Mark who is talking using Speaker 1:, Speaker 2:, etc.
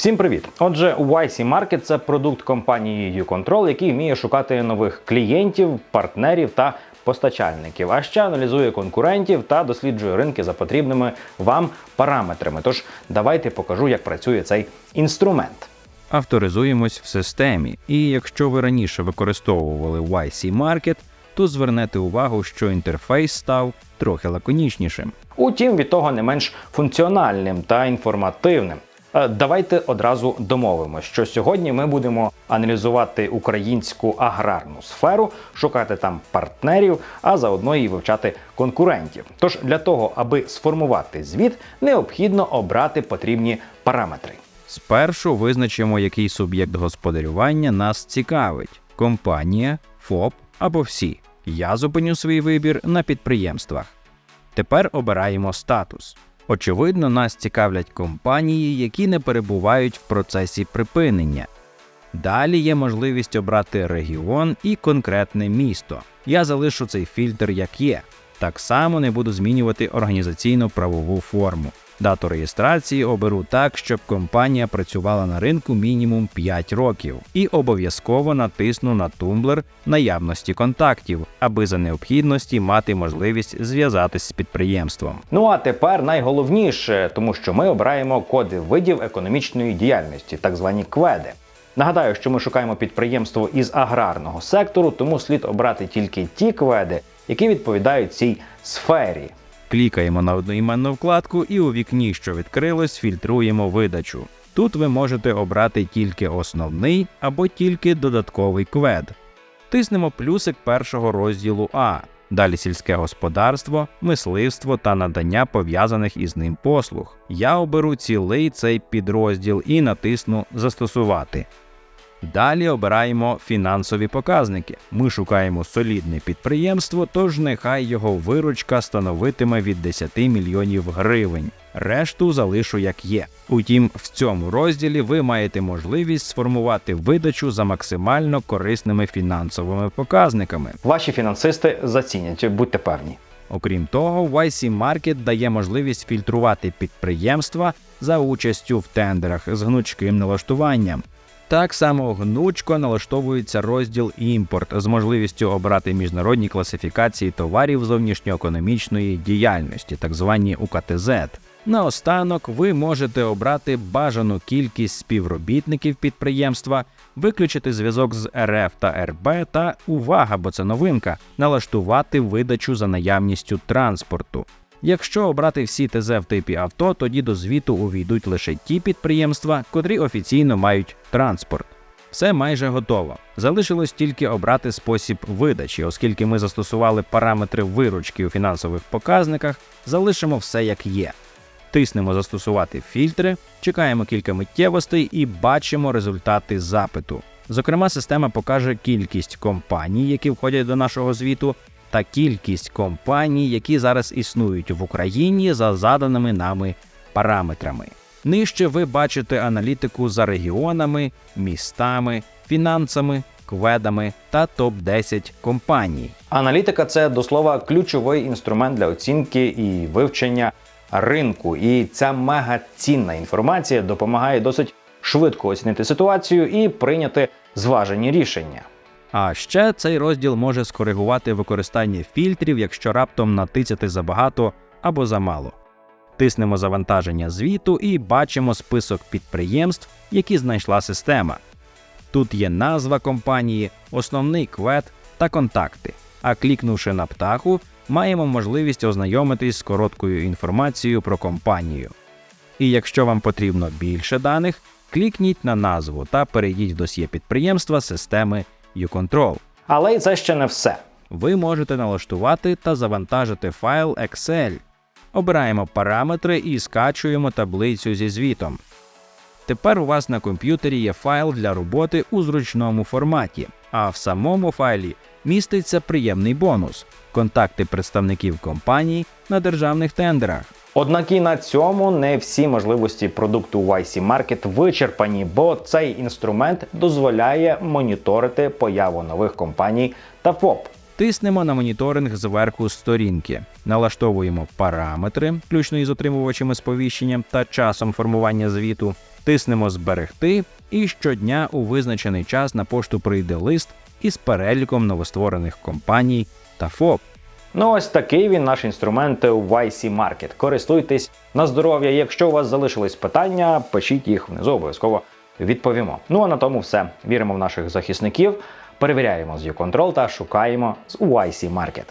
Speaker 1: Всім привіт! Отже, YC Market – це продукт компанії YouControl, який вміє шукати нових клієнтів, партнерів та постачальників, а ще аналізує конкурентів та досліджує ринки за потрібними вам параметрами. Тож давайте покажу, як працює цей інструмент.
Speaker 2: Авторизуємось в системі, і якщо ви раніше використовували YC Market, то звернете увагу, що інтерфейс став трохи лаконічнішим.
Speaker 1: Утім, від того не менш функціональним та інформативним. Е, Давайте одразу домовимося, що сьогодні ми будемо аналізувати українську аграрну сферу, шукати там партнерів, а заодно і вивчати конкурентів. Тож для того, аби сформувати звіт, необхідно обрати потрібні параметри.
Speaker 2: Спершу визначимо, який суб'єкт господарювання нас цікавить: компанія, ФОП або всі. Я зупиню свій вибір на підприємствах. Тепер обираємо статус. Очевидно, нас цікавлять компанії, які не перебувають в процесі припинення. Далі є можливість обрати регіон і конкретне місто. Я залишу цей фільтр як є. Так само не буду змінювати організаційно-правову форму. Дату реєстрації оберу так, щоб компанія працювала на ринку мінімум 5 років, і обов'язково натисну на тумблер наявності контактів, аби за необхідності мати можливість зв'язатись з підприємством.
Speaker 1: Ну а тепер найголовніше, тому що ми обираємо коди видів економічної діяльності, так звані кведи. Нагадаю, що ми шукаємо підприємство із аграрного сектору, тому слід обрати тільки ті кведи, які відповідають цій сфері.
Speaker 2: Клікаємо на одноіменну вкладку і у вікні, що відкрилось, фільтруємо видачу. Тут ви можете обрати тільки основний або тільки додатковий квед. Тиснемо плюсик першого розділу А. Далі сільське господарство, мисливство та надання пов'язаних із ним послуг. Я оберу цілий цей підрозділ і натисну Застосувати. Далі обираємо фінансові показники. Ми шукаємо солідне підприємство, тож нехай його виручка становитиме від 10 мільйонів гривень. Решту залишу як є. Утім, в цьому розділі ви маєте можливість сформувати видачу за максимально корисними фінансовими показниками.
Speaker 1: Ваші фінансисти зацінять, будьте певні.
Speaker 2: Окрім того, YC Market дає можливість фільтрувати підприємства за участю в тендерах з гнучким налаштуванням. Так само гнучко налаштовується розділ імпорт з можливістю обрати міжнародні класифікації товарів зовнішньоекономічної діяльності, так звані УКТЗ. Наостанок ви можете обрати бажану кількість співробітників підприємства, виключити зв'язок з РФ та РБ та увага, бо це новинка, налаштувати видачу за наявністю транспорту. Якщо обрати всі ТЗ в типі авто, тоді до звіту увійдуть лише ті підприємства, котрі офіційно мають транспорт. Все майже готово. Залишилось тільки обрати спосіб видачі, оскільки ми застосували параметри виручки у фінансових показниках, залишимо все як є. Тиснемо застосувати фільтри, чекаємо кілька миттєвостей і бачимо результати запиту. Зокрема, система покаже кількість компаній, які входять до нашого звіту, та кількість компаній, які зараз існують в Україні за заданими нами параметрами. Нижче ви бачите аналітику за регіонами, містами, фінансами, кведами та топ-10 компаній.
Speaker 1: Аналітика це до слова ключовий інструмент для оцінки і вивчення ринку. І ця мегацінна інформація допомагає досить швидко оцінити ситуацію і прийняти зважені рішення.
Speaker 2: А ще цей розділ може скоригувати використання фільтрів, якщо раптом натицяти забагато або замало. Тиснемо завантаження звіту і бачимо список підприємств, які знайшла система. Тут є назва компанії, основний квет та контакти. А клікнувши на птаху, маємо можливість ознайомитись з короткою інформацією про компанію. І якщо вам потрібно більше даних, клікніть на назву та перейдіть в досьє підприємства системи YouControl.
Speaker 1: Але це ще не все.
Speaker 2: Ви можете налаштувати та завантажити файл Excel. Обираємо параметри і скачуємо таблицю зі звітом. Тепер у вас на комп'ютері є файл для роботи у зручному форматі, а в самому файлі міститься приємний бонус контакти представників компаній на державних тендерах.
Speaker 1: Однак і на цьому не всі можливості продукту YC Market вичерпані, бо цей інструмент дозволяє моніторити появу нових компаній та ФОП.
Speaker 2: Тиснемо на моніторинг зверху сторінки, налаштовуємо параметри, включно із отримувачами сповіщенням та часом формування звіту, тиснемо зберегти, і щодня у визначений час на пошту прийде лист із переліком новостворених компаній та ФОП.
Speaker 1: Ну, ось такий він наш інструмент у YC Market. Користуйтесь на здоров'я. Якщо у вас залишились питання, пишіть їх внизу, обов'язково відповімо. Ну а на тому все. Віримо в наших захисників, перевіряємо з YouControl та шукаємо з YC Market.